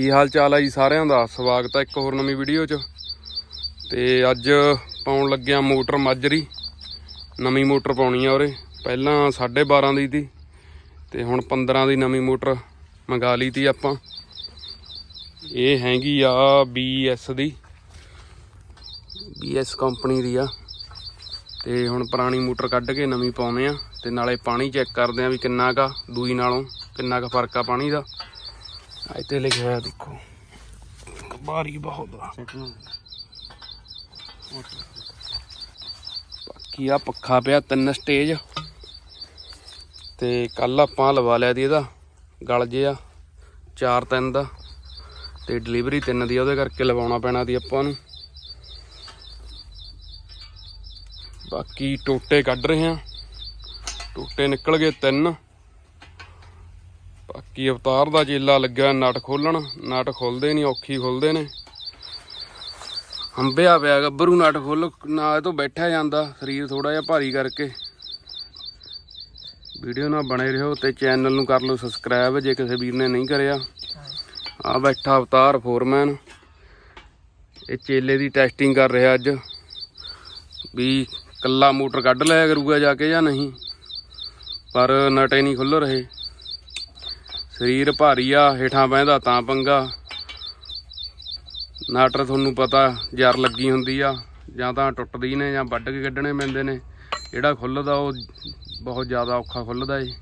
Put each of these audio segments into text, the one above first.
ਕੀ ਹਾਲ ਚਾਲ ਹੈ ਜੀ ਸਾਰਿਆਂ ਦਾ? ਸਵਾਗਤ ਹੈ ਇੱਕ ਹੋਰ ਨਵੀਂ ਵੀਡੀਓ 'ਚ। ਤੇ ਅੱਜ ਪਾਉਣ ਲੱਗਿਆ ਮੋਟਰ ਮਾਜਰੀ। ਨਵੀਂ ਮੋਟਰ ਪਾਉਣੀ ਆ ਉਰੇ। ਪਹਿਲਾਂ 12.5 ਦੀ ਸੀ। ਤੇ ਹੁਣ 15 ਦੀ ਨਵੀਂ ਮੋਟਰ ਮੰਗਾ ਲਈ ਤੀ ਆਪਾਂ। ਇਹ ਹੈਗੀ ਆ BS ਦੀ। BS ਕੰਪਨੀ ਦੀ ਆ। ਤੇ ਹੁਣ ਪੁਰਾਣੀ ਮੋਟਰ ਕੱਢ ਕੇ ਨਵੀਂ ਪਾਉਂਦੇ ਆ। ਤੇ ਨਾਲੇ ਪਾਣੀ ਚੈੱਕ ਕਰਦੇ ਆ ਵੀ ਕਿੰਨਾ ਕਾ ਦੂਈ ਨਾਲੋਂ ਕਿੰਨਾ ਕਾ ਫ਼ਰਕ ਆ ਪਾਣੀ ਦਾ। ਇੱਥੇ ਲਿਖਿਆ ਹੋਇਆ, ਦੇਖੋ। ਭਾਰੀ ਬਹੁਤ ਆ। ਬਾਕੀ ਆ ਪੱਖਾ ਪਿਆ, ਤਿੰਨ ਸਟੇਜ ਤੇ ਕੱਲ ਆਪਾਂ ਲਵਾ ਲਿਆ ਦੀ ਇਹਦਾ, ਗਲ ਜਿਆ ਚਾਰ ਤਿੰਨ ਦਾ। ਤੇ ਡਿਲੀਵਰੀ ਤਿੰਨ ਦੀ ਉਹਦੇ ਕਰਕੇ ਲਵਾਉਣਾ ਪੈਣਾ ਦੀ ਆਪਾਂ ਨੂੰ। ਬਾਕੀ ਟੋਟੇ ਕੱਢ ਰਹੇ ਆ ਟੋਟੇ ਨਿਕਲ ਗਏ ਤਿੰਨ। ਬਾਕੀ ਅਵਤਾਰ ਦਾ ਚੇਲਾ ਲੱਗਾ ਨਟ ਖੋਲਣ। ਨਟ ਖੁੱਲਦੇ ਨਹੀਂ, ਔਖੀ ਖੁੱਲਦੇ ਨੇ। ਹੰਬਿਆ ਪਿਆ ਗੱਭਰੂ ਨਟ ਖੋਲ, ਨਾ ਇਹ ਤੋਂ ਬੈਠਿਆ ਜਾਂਦਾ, ਸਰੀਰ ਥੋੜਾ ਜਿਹਾ ਭਾਰੀ ਕਰਕੇ। ਵੀਡੀਓ ਨਾਲ ਬਣੇ ਰਹੋ ਤੇ ਚੈਨਲ ਨੂੰ ਕਰ ਲਓ ਸਬਸਕ੍ਰਾਈਬ, ਜੇ ਕਿਸੇ ਵੀਰ ਨੇ ਨਹੀਂ ਕਰਿਆ। ਆ ਬੈਠਾ ਅਵਤਾਰ ਫੋਰਮੈਨ। ਇਹ ਚੇਲੇ ਦੀ ਟੈਸਟਿੰਗ ਕਰ ਰਿਹਾ ਅੱਜ। ਵੀ ਕੱਲਾ ਮੋਟਰ ਕੱਢ ਲਿਆ ਕਰੂਗਾ ਜਾ ਕੇ ਜਾਂ ਨਹੀਂ। ਪਰ ਨਟੇ ਨਹੀਂ ਖੁੱਲ ਰਹੇ। ਸਰੀਰ ਭਾਰੀ ਆ, ਹੇਠਾਂ ਬਹਿੰਦਾ ਤਾਂ ਪੰਗਾ। ਨਾਟਰ ਤੁਹਾਨੂੰ ਪਤਾ, ਜਰ ਲੱਗੀ ਹੁੰਦੀ ਆ, ਜਾਂ ਤਾਂ ਟੁੱਟਦੀ ਨੇ, ਜਾਂ ਵੱਢ ਕੇ ਕੱਢਣੇ ਪੈਂਦੇ ਨੇ। ਜਿਹੜਾ ਖੁੱਲਦਾ, ਉਹ ਬਹੁਤ ਜ਼ਿਆਦਾ ਔਖਾ ਖੁੱਲਦਾ ਏ।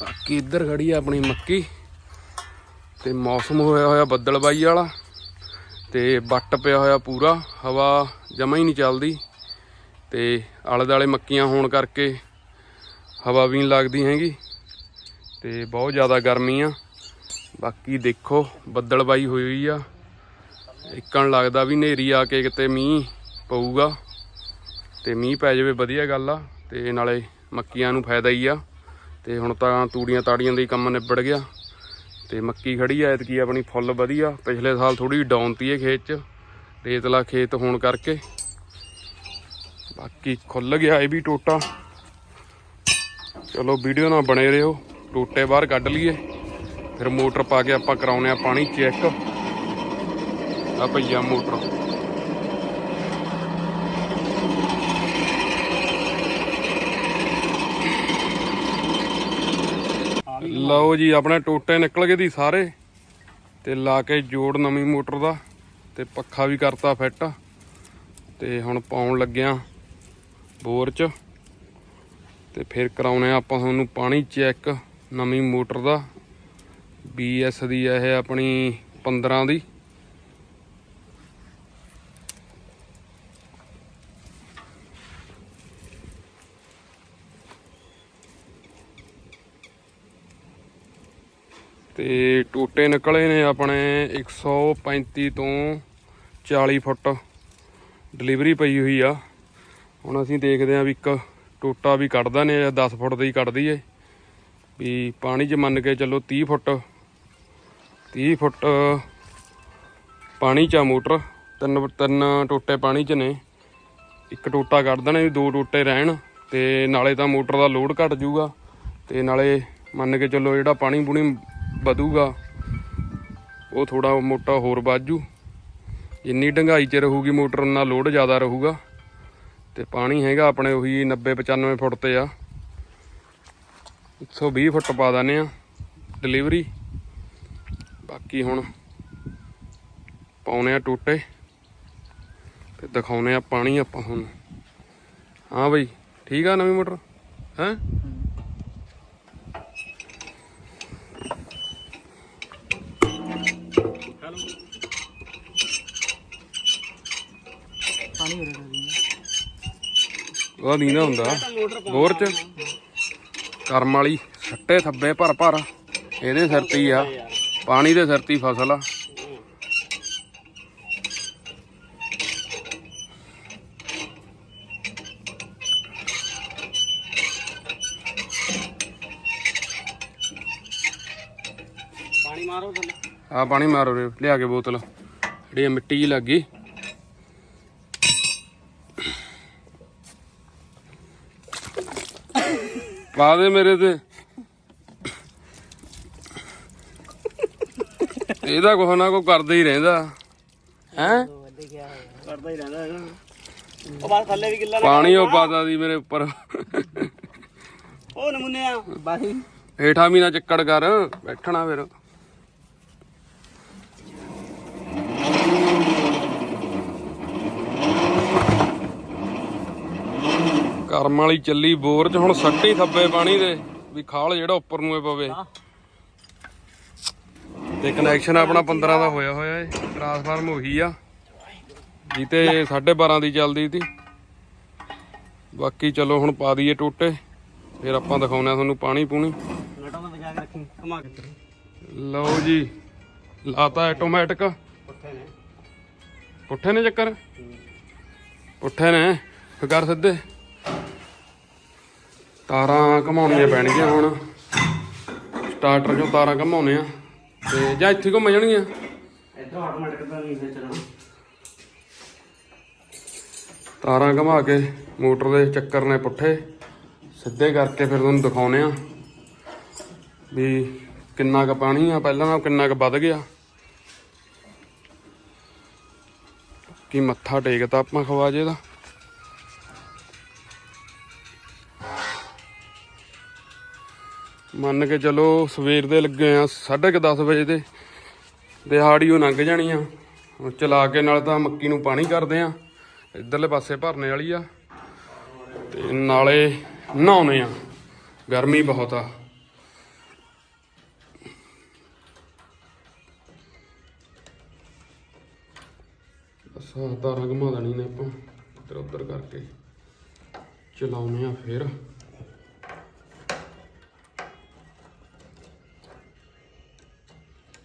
ਬਾਕੀ ਇੱਧਰ ਖੜੀ ਆ ਆਪਣੀ ਮੱਕੀ। ਤੇ ਮੌਸਮ ਹੋਇਆ ਹੋਇਆ ਬੱਦਲਬਾਈ ਵਾਲਾ। ਤੇ ਵੱਟ ਪਿਆ ਹੋਇਆ ਪੂਰਾ, ਹਵਾ ਜਮਾ ਹੀ ਨਹੀਂ ਚੱਲਦੀ। ਤੇ ਆਲੇ ਦਾਲੇ ਮੱਕੀਆਂ ਹੋਣ ਕਰਕੇ ਹਵਾ ਵੀ ਨਹੀਂ ਲੱਗਦੀ ਹੈਗੀ ਤੇ ਬਹੁਤ ਜ਼ਿਆਦਾ ਗਰਮੀ ਆ। ਬਾਕੀ ਦੇਖੋ ਬੱਦਲਬਾਈ ਹੋਈ ਹੋਈ ਆ। ਇੱਕਣ ਲੱਗਦਾ ਵੀ ਹਨੇਰੀ ਆ ਕੇ ਕਿਤੇ ਮੀਂਹ ਪਊਗਾ ਤੇ ਮੀਂਹ ਪੈ ਜਾਵੇ ਵਧੀਆ ਗੱਲ ਆ ਤੇ ਨਾਲੇ ਮੱਕੀਆਂ ਨੂੰ ਫਾਇਦਾ ਹੀ ਆ। ਤੇ ਹੁਣ ਤਾਂ ਤੂੜੀਆਂ ਤਾੜੀਆਂ ਦੇ ਕੰਮ ਨਿਬੜ ਗਿਆ। ਤੇ ਮੱਕੀ ਖੜੀ ਆ, ਐਤਕੀ ਆਪਣੀ ਫੁੱਲ ਵਧੀਆ। ਪਿਛਲੇ ਸਾਲ ਥੋੜੀ ਡਾਊਨ ਤੀ ਇਹ ਖੇਤ 'ਚ, ਰੇਤਲਾ ਖੇਤ ਹੋਣ ਕਰਕੇ। ਬਾਕੀ ਖੁੱਲ ਗਿਆ ਇਹ ਵੀ ਟੋਟਾ। ਚਲੋ ਵੀਡੀਓ ਨਾਲ ਬਣੇ ਰਹੋ, ਟੋਟੇ ਬਾਹਰ ਕੱਢ ਲਈਏ। ਫਿਰ ਮੋਟਰ ਪਾ ਕੇ ਆਪਾਂ ਕਰਾਉਨੇ ਆ ਪਾਣੀ ਚੈੱਕ। ਆ ਭਈਆ ਮੋਟਰ। ਲਓ ਜੀ, ਆਪਣੇ ਟੋਟੇ ਨਿਕਲ ਗਏ ਦੀ ਸਾਰੇ। ਤੇ ਲਾ ਕੇ ਜੋੜ ਨਵੀਂ ਮੋਟਰ ਦਾ, ਤੇ ਪੱਖਾ ਵੀ ਕਰਤਾ ਫਿੱਟ। ਤੇ ਹੁਣ ਪਾਉਣ ਲੱਗਿਆ ਬੋਰ ਚ। ਤੇ ਫਿਰ ਕਰਾਉਨੇ ਆ ਆਪਾਂ ਤੁਹਾਨੂੰ ਪਾਣੀ ਚੈੱਕ ਨਵੀਂ ਮੋਟਰ ਦਾ। BS ਦੀ ਆ ਇਹ ਆਪਣੀ 15 ਦੀ। ਤੇ ਟੋਟੇ ਨਿਕਲੇ ਨੇ ਆਪਣੇ 135 ਤੋਂ 40 ਫੁੱਟ। ਡਿਲੀਵਰੀ ਪਈ ਹੋਈ ਆ। ਹੁਣ ਅਸੀਂ ਦੇਖਦੇ ਆਂ ਵੀ ਇੱਕ ਟੋਟਾ ਵੀ ਕੱਢਦਾ ਨੇ, ਜਾਂ 10 ਫੁੱਟ ਦੀ ਕੱਢਦੀ ਕੱਢ ਵੀ ਪਾਣੀ 'ਚ ਮੰਨ ਕੇ ਚੱਲੋ 30 ਫੁੱਟ 30 ਫੁੱਟ, ਪਾਣੀ 'ਚ ਆ ਮੋਟਰ। ਤਿੰਨ ਤਿੰਨ ਟੋਟੇ ਪਾਣੀ 'ਚ ਨੇ। ਇੱਕ ਟੋਟਾ ਕੱਢ ਦੇਣਾ, ਵੀ ਦੋ ਟੋਟੇ ਰਹਿਣ, ਤੇ ਨਾਲੇ ਤਾਂ ਮੋਟਰ ਦਾ ਲੋਡ ਘਟ ਜਾਊਗਾ, ਤੇ ਨਾਲੇ ਮੰਨ ਕੇ ਚੱਲੋ ਜਿਹੜਾ ਪਾਣੀ ਪੂਣੀ ਵਧੂਗਾ, ਉਹ ਥੋੜਾ ਮੋਟਾ ਹੋਰ ਵੱਧ ਜੂ। ਜਿੰਨੀ ਡੰਗਾਈ 'ਚ ਰਹੂਗੀ ਮੋਟਰ ਨਾਲ ਲੋਡ ਜ਼ਿਆਦਾ ਰਹੂਗਾ। ਤੇ ਪਾਣੀ ਹੈਗਾ ਆਪਣੇ ਉਹੀ 90 95 ਫੁੱਟ ਤੇ ਆ। 120 ਫੁੱਟ ਪਾ ਦਾਨੇ ਆ ਡਿਲੀਵਰੀ ਬਾਕੀ ਹੁਣ ਪਾਉਨੇ ਆ ਟੋਟੇ ਤੇ ਦਿਖਾਉਨੇ ਆ ਪਾਣੀ ਆਪਾਂ ਹੁਣ। ਹਾਂ ਬਈ, ਠੀਕ ਆ ਨਵੀਂ ਮੋਟਰ? ਹੈ ਰਿਹਾ ਜੀ ਉਹਦਾ ਨੀਂਦਾ ਹੁੰਦਾ ਬੋਰ ਚ ਕਰਮ ਵਾਲੀ ਸੱਟੇ ਥੱਬੇ ਭਰ ਭਰ ਇਹਦੇ ਸਿਰ ਤੇ ਆ। ਪਾਣੀ ਦੇ ਸਿਰ ਤੇ ਫਸਲ ਆ। ਪਾਣੀ ਮਾਰੋ ਥੱਲੇ। ਆ ਪਾਣੀ ਮਾਰੋ ਰੇ ਲਿਆ ਕੇ ਬੋਤਲ। ਜਿਹੜੀ ਮਿੱਟੀ ਜੀ ਲੱਗ ਪਾ ਦੇ ਮੇਰੇ ਤੇ। ਇਹਦਾ ਕੁਛ ਨਾ ਕੋ ਕਰਦਾ ਹੀ ਰਹਿੰਦਾ। ਹੈ? ਕਰਦਾ ਹੀ ਰਹਿੰਦਾ ਉਹ ਪਾਣੀ ਉਹ ਪਾਦਾ ਮੇਰੇ ਉੱਪਰ। ਉਹ ਨਮੂਨੇ ਬਾਹੀ। ਹੇਠਾਂ ਵੀ ਚੱਕੜ ਕਰ ਬੈਠਣਾ ਫਿਰ। ਕਰਮ ਵਾਲੀ ਚੱਲੀ ਬੋਰ ਚ ਹੁਣ ਸੱਟੀ ਥੱਬੇ ਪਾਣੀ ਦੇ ਵੀ ਖਾਲ ਜਿਹੜਾ ਉੱਪਰ ਨੂੰ ਇਹ ਪਵੇ। ਤੇ ਕਨੈਕਸ਼ਨ ਆਪਣਾ 15 ਦਾ ਹੋਇਆ ਹੋਇਆ ਏ ਟਰਾਂਸਫਾਰਮ ਉਹੀ ਆ। ਜਿੱਤੇ 12.5 ਦੀ ਚੱਲਦੀ ਸੀ। ਬਾਕੀ ਚਲੋ ਹੁਣ ਪਾ ਦਈਏ ਟੋਟੇ ਫਿਰ ਆਪਾਂ ਦਿਖਾਉਂਦੇ ਆ ਤੁਹਾਨੂੰ ਪਾਣੀ ਪੂਣੀ। ਲਓ ਜੀ ਲਾਤਾ ਆਟੋਮੈਟਿਕ ਪੁੱਠੇ ਨੇ। ਚੱਕਰ? ਪੁੱਠੇ ਨੇ ਫਿਰ ਕਰ ਸਿੱਧੇ। ਤਾਰਾਂ ਘਮਾਉਣੀਆਂ ਪੈਣਗੀਆਂ ਹੁਣ। ਸਟਾਰਟਰ ਚੋਂ ਤਾਰਾਂ ਘਮਾਉਣੇ ਆ ਤੇ ਜਾਂ ਇੱਥੇ ਘੁੰਮ ਜਾਣਗੀਆਂ? ਇੱਧਰ ਆਟੋਮੈਟਿਕ ਤਾਂ ਨਹੀਂ ਫਿਰ ਚੱਲਣਾ ਤਾਰਾਂ ਘਮਾ ਕੇ ਮੋਟਰ ਦੇ ਚੱਕਰ ਨੇ ਪੁੱਠੇ। ਸਿੱਧੇ ਕਰਕੇ ਫਿਰ ਤੁਹਾਨੂੰ ਦਿਖਾਉਨੇ ਆ ਵੀ ਕਿੰਨਾ ਕੁ ਪਾਣੀ ਆ। ਪਹਿਲਾਂ ਨਾਲੋਂ ਕਿੰਨਾ ਕੁ ਵੱਧ ਗਿਆ। ਕੀ ਮੱਥਾ ਟੇਕਤਾ ਆਪਾਂ ਖਵਾਜੇ ਦਾ। ਮੰਨ ਕੇ ਚਲੋ ਸਵੇਰ ਦੇ ਲੱਗੇ ਆ 10:30 ਵਜੇ ਦੇ ਦਿਹਾੜੀ ਉਹ ਲੰਘ ਜਾਣੀ ਆ। ਚਲਾ ਕੇ ਨਾਲ ਤਾਂ ਮੱਕੀ ਨੂੰ ਪਾਣੀ ਕਰਦੇ ਆ। ਇਧਰਲੇ ਪਾਸੇ ਭਰਨੇ ਵਾਲੀ ਆ। ਤੇ ਨਾਲੇ ਨਹਾਉਣੇ ਆ। ਗਰਮੀ ਬਹੁਤ ਆ। ਬਸ ਆਹ ਤਾਰਾਂ ਘੁਮਾ ਦੇਣੀ ਨੇ ਆਪਾਂ। ਇੱਧਰ ਉੱਧਰ ਕਰਕੇ ਚਲਾਉਣੇ ਆ ਫਿਰ।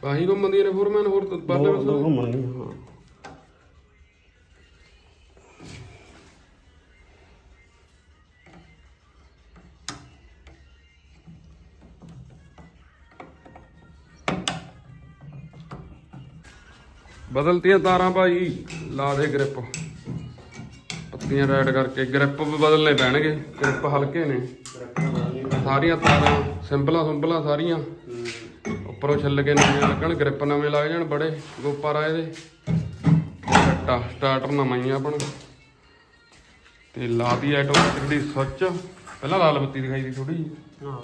ਪਾਹੀ ਘੁੰਮਦੀਆਂ ਨੇ ਫੋਰਮੈਨ ਹੋਰ ਤਾਂ ਬਾਲੇ ਦੋ ਬਸ ਦੋ ਘੁੰਮਣਗੇ ਹਾਂ। ਬਦਲਤੀਆਂ ਤਾਰਾਂ ਭਾਈ ਲਾ ਦੇ ਗ੍ਰਿਪ। ਪੱਤੀਆਂ ਰੈਡ ਕਰਕੇ ਗ੍ਰਿਪ ਵੀ ਬਦਲਨੇ ਪੈਣਗੇ ਗ੍ਰਿਪ ਹਲਕੇ ਨੇ। ਸਾਰੀਆਂ ਤਾਰਾਂ ਸਿੰਪਲਾਂ ਸਿੰਪਲਾਂ ਸਾਰੀਆਂ। ਉੱਪਰੋਂ ਛਿੱਲ ਨਵੇਂ ਲੱਗਣ, ਗ੍ਰਿਪ ਨਵੇਂ ਲੱਗ ਜਾਣ ਬੜੇ ਗੋਪਰ ਆ ਇਹਦੇ ਸੱਟਾ ਸਟਾਰਟਰ ਨਵਾਂ ਹੀ ਆਪਣਾ। ਤੇ ਲਾਤੀ ਆਟੋਮੈਟਿਕ ਦੀ ਸੁੱਚ ਪਹਿਲਾਂ ਲਾਲ ਬੱਤੀ ਦਿਖਾਈ ਦੀ ਥੋੜੀ ਹਾਂ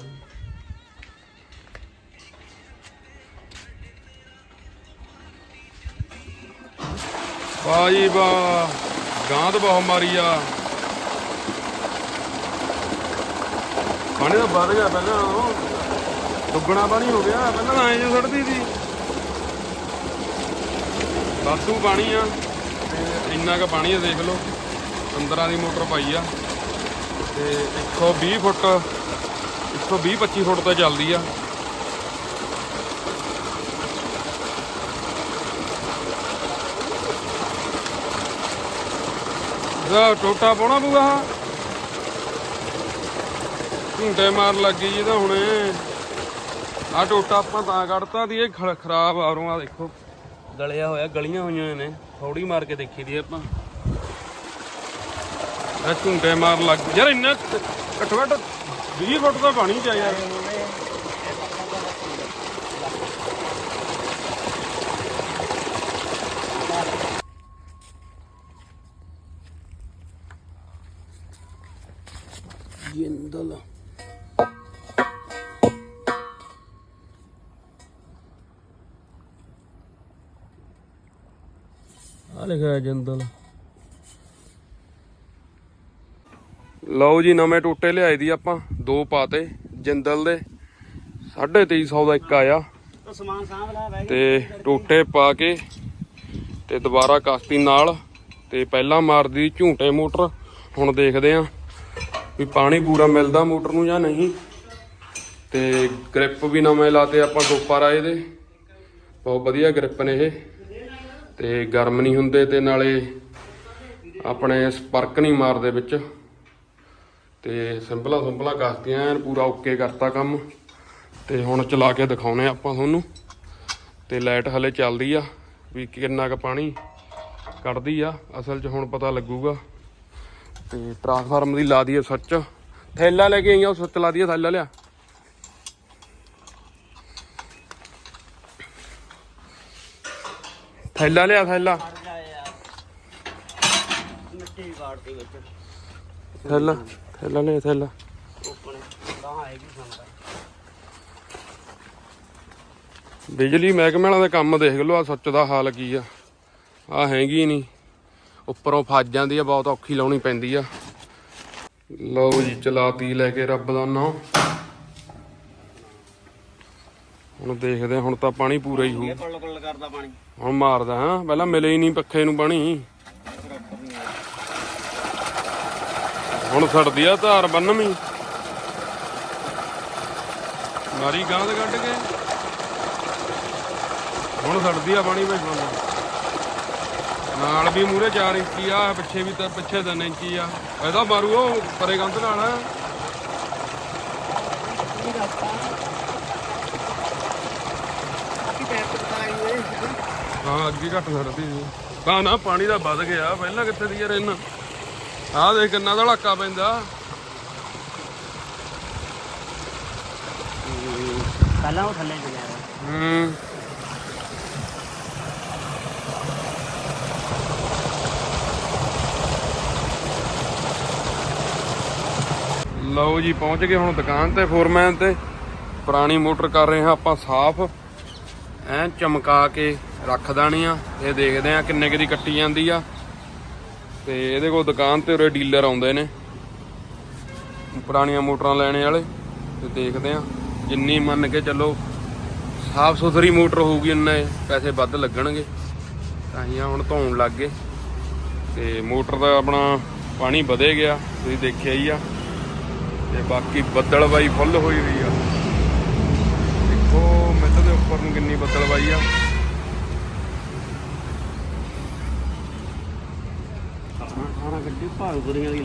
ਵਾਹ ਜੀ ਵਾਹ ਗਾਂ ਤਾਂ ਬਹੁਤ ਮਾਰੀ ਆ। ਪਾਣੀ ਤਾਂ ਵੱਧ ਗਿਆ ਪਹਿਲਾਂ ਨਾਲੋਂ। ਦੁੱਗਣਾ ਪਾਣੀ ਹੋ ਗਿਆ, ਪਹਿਲਾਂ ਐਂ ਜਿਹਾ ਸੜਦੀ ਸੀ। ਵਾਧੂ ਪਾਣੀ ਆ, ਤੇ ਇੰਨਾ ਕੁ ਪਾਣੀ ਆ, ਦੇਖ ਲਓ 15 ਦੀ ਮੋਟਰ ਪਾਈ ਆ। ਤੇ 120 ਫੁੱਟ 120 25 ਫੁੱਟ ਤੇ ਚੱਲਦੀ ਆ। ਇਹਦਾ ਟੋਟਾ ਪਾਉਣਾ ਪਊਗਾ ਆਹ। ਝੁੰਡੇ ਲੱਗ ਗਈ ਜੀ ਤਾਂ ਹੁਣੇ। ਆ ਟੋਟਾ ਆਪਾਂ ਤਾਂ ਕੱਢਤਾ ਦੀ, ਇਹ ਖ- ਖਰਾਬ ਆ ਰੋਂ ਆ ਦੇਖੋ। ਗਲਿਆ ਹੋਇਆ, ਗਲੀਆਂ ਹੋਈਆਂ ਨੇ ਥੋੜੀ ਮਾਰ ਕੇ ਦੇਖੀ ਦੀ ਆਪਾਂ। ਇਹ ਝੁੰਡੇ ਮਾਰ ਲੱਗ ਯਾਰ ਇੰਨਾ ਘੱਟੋ ਘੱਟ 20 ਫੁੱਟ ਦਾ ਪਾਣੀ ਚ ਆ ਯਾਰ ਆ ਲਿਖਿਆ ਜਿੰਦਲ ਲਓ ਜੀ, ਨਵੇਂ ਟੋਟੇ ਲਿਆਏ ਦੀ ਆਪਾਂ, ਦੋ ਪਾਤੇ, ਜਿੰਦਲ ਦੇ। 2350 ਦਾ ਇੱਕ ਆਇਆ। ਤੇ ਟੋਟੇ ਪਾ ਕੇ ਤੇ ਦੁਬਾਰਾ ਕਾਸਤੀ ਨਾਲ ਤੇ ਪਹਿਲਾਂ ਮਾਰਦੀ ਝੂਟੇ ਮੋਟਰ। ਹੁਣ ਦੇਖਦੇ ਆਂ ਵੀ ਪਾਣੀ ਪੂਰਾ ਮਿਲਦਾ ਮੋਟਰ ਨੂੰ ਜਾਂ ਨਹੀਂ। ਤੇ ਗ੍ਰਿਪ ਵੀ ਨਵੇਂ ਲਾਤੇ ਆਪਾਂ ਗੋਪਰ ਆਏ ਦੇ। ਬਹੁਤ ਵਧੀਆ ਗ੍ਰਿਪ ਨੇ ਇਹ। ਤੇ ਗਰਮ ਨਹੀਂ ਹੁੰਦੇ ਤੇ ਨਾਲੇ ਆਪਣੇ ਸਪਰਕ ਨਹੀਂ ਮਾਰਦੇ ਵਿੱਚ। ਤੇ ਸਿੰਪਲਾਂ ਸਿੰਪਲਾਂ ਕਾਸਤੀਆਂ, ਐਨ ਪੂਰਾ ਓਕੇ ਕਰਤਾ ਕੰਮ। ਤੇ ਹੁਣ ਚਲਾ ਕੇ ਦਿਖਾਉਨੇ ਆ ਆਪਾਂ ਤੁਹਾਨੂੰ। ਤੇ ਲਾਈਟ ਹਲੇ ਚੱਲਦੀ ਆ, ਵੀ ਕਿੰਨਾ ਕੁ ਪਾਣੀ ਕੱਢਦੀ ਆ, ਅਸਲ 'ਚ ਹੁਣ ਪਤਾ ਲੱਗੂਗਾ। ਤੇ ਟਰਾਂਸਫਾਰਮ ਦੀ ਲਾ ਦਈਏ ਸੱਚ। ਥੈਲਾ ਲੈ ਕੇ ਆਈਆਂ, ਉਹ ਸੱਚ ਲਾ ਦਈਏ, ਥੈਲਾ ਲਿਆ। ਥੈਲਾ ਲਿਆ, ਥੈਲਾ। ਮਿੱਟੀ ਵੀ ਕਾੜਤੀ ਵਿੱਚ ਥੈਲਾ ਥੈਲਾ ਲਿਆ, ਥੈਲਾ। ਉੱਪਰ ਤਾਂ ਹੈ ਸੰਦਾ ਬਿਜਲੀ ਮਹਿਕਮੇ ਵਾਲਾ ਦਾ ਕੰਮ ਦੇਖ ਲਓ ਆ ਸੁੱਚ ਦਾ ਹਾਲ ਕੀ ਆ। ਆ ਹੈਗੀ ਨਹੀਂ ਉੱਪਰੋਂ ਫੱਜ ਜਾਂਦੀ ਆ, ਬਹੁਤ ਔਖੀ ਲਾਉਣੀ ਪੈਂਦੀ ਆ। ਲਓ ਜੀ, ਚਲਾਤੀ ਲੈ ਕੇ ਰੱਬ ਦਾ ਨਾਮ। ਹੁਣ ਦੇਖਦੇ ਹੁਣ ਤਾਂ ਪਾਣੀ ਪੂਰਾ ਹੀ ਹੋਊ। ਕਰਦਾ ਪਾਣੀ। ਹੁਣ ਮਾਰਦਾ ਹਾਂ, ਪਹਿਲਾਂ ਮਿਲੇ ਹੀ ਨਹੀਂ ਪੱਖੇ ਨੂੰ ਪਾਣੀ। ਹੁਣ ਛੱਡਦੀ ਆ ਧਾਰ ਬੰਨਵੀਂ। ਮਾਰੀ ਗਾਂਦ ਕੱਢ ਕੇ। ਹੁਣ ਛੱਡਦੀ ਆ ਪਾਣੀ ਵਿੱਚ ਨਾਲ ਵੀ ਮੂਰੇ 4 ਇੰਚੀ ਆ, ਪਿੱਛੇ ਵੀ ਤਾਂ ਪਿੱਛੇ 3 ਇੰਚੀ ਆ। ਇਹਦਾ ਮਾਰੂ ਉਹ ਪਰੇ ਗੰਦ ਨਾਲ ਕੀ ਪੈਰ ਤੇ ਪਤਾਈ ਹੋਏ ਹਾਂ ਅੱਗੇ ਘੱਟ ਛੱਡਦੀ ਸੀ। ਤਾਂ ਨਾ ਪਾਣੀ ਦਾ ਵੱਧ ਗਿਆ ਪਹਿਲਾਂ ਕਿੱਥੇ ਦੀ ਯਾਰ ਇਹਨਾਂ ਆਹ ਦੇਖ ਕਿੰਨਾ ਧੜਾਕਾ ਪੈਂਦਾ। ਪਹਿਲਾਂ ਉਹ ਥੱਲੇ ਚਲਿਆ ਹੂੰ। ਲਓ ਜੀ ਪਹੁੰਚ ਗਏ ਹੁਣ ਦੁਕਾਨ ਤੇ ਫੋਰਮੈਨ ਤੇ। ਪੁਰਾਣੀ ਮੋਟਰ ਕਰ ਰਹੇ ਹਾਂ ਆਪਾਂ ਸਾਫ਼। ਐ ਚਮਕਾ ਕੇ। ਰੱਖ ਦੇਣੀ ਆ। ਇਹ ਦੇਖਦੇ ਆ ਕਿੰਨੇ ਕਿ ਦੀ ਕੱਟੀ ਜਾਂਦੀ ਆ। ਤੇ ਇਹਦੇ ਕੋਲ ਦੁਕਾਨ ਤੇ ਉਰੇ ਡੀਲਰ ਆਉਂਦੇ ਨੇ। ਪੁਰਾਣੀਆਂ ਮੋਟਰਾਂ ਲੈਣੇ ਵਾਲੇ। ਤੇ ਦੇਖਦੇ ਆ ਜਿੰਨੀ ਮੰਨ ਕੇ ਚੱਲੋ ਸਾਫ਼ ਸੁਥਰੀ ਮੋਟਰ ਹੋਊਗੀ, ਇੰਨੇ ਪੈਸੇ ਵੱਧ ਲੱਗਣਗੇ। ਤਾਂ ਹੀ ਆ ਹੁਣ ਧੋਣ ਲੱਗ ਗਏ। ਤੇ ਮੋਟਰ ਦਾ ਆਪਣਾ ਪਾਣੀ ਵਧੇ ਗਿਆ, ਤੁਸੀਂ ਦੇਖਿਆ ਹੀ ਆ। ਤੇ ਬਾਕੀ ਬੱਦਲਬਾਈ ਫੁੱਲ ਹੋਈ ਹੋਈ ਆ। ਦੇਖੋ, ਮਿੱਟ ਦੇ ਉੱਪਰ ਨੂੰ ਕਿੰਨੀ ਬੱਦਲਬਾਈ ਆ। ਗੱਡੀ ਭਾਰੂ ਦੀ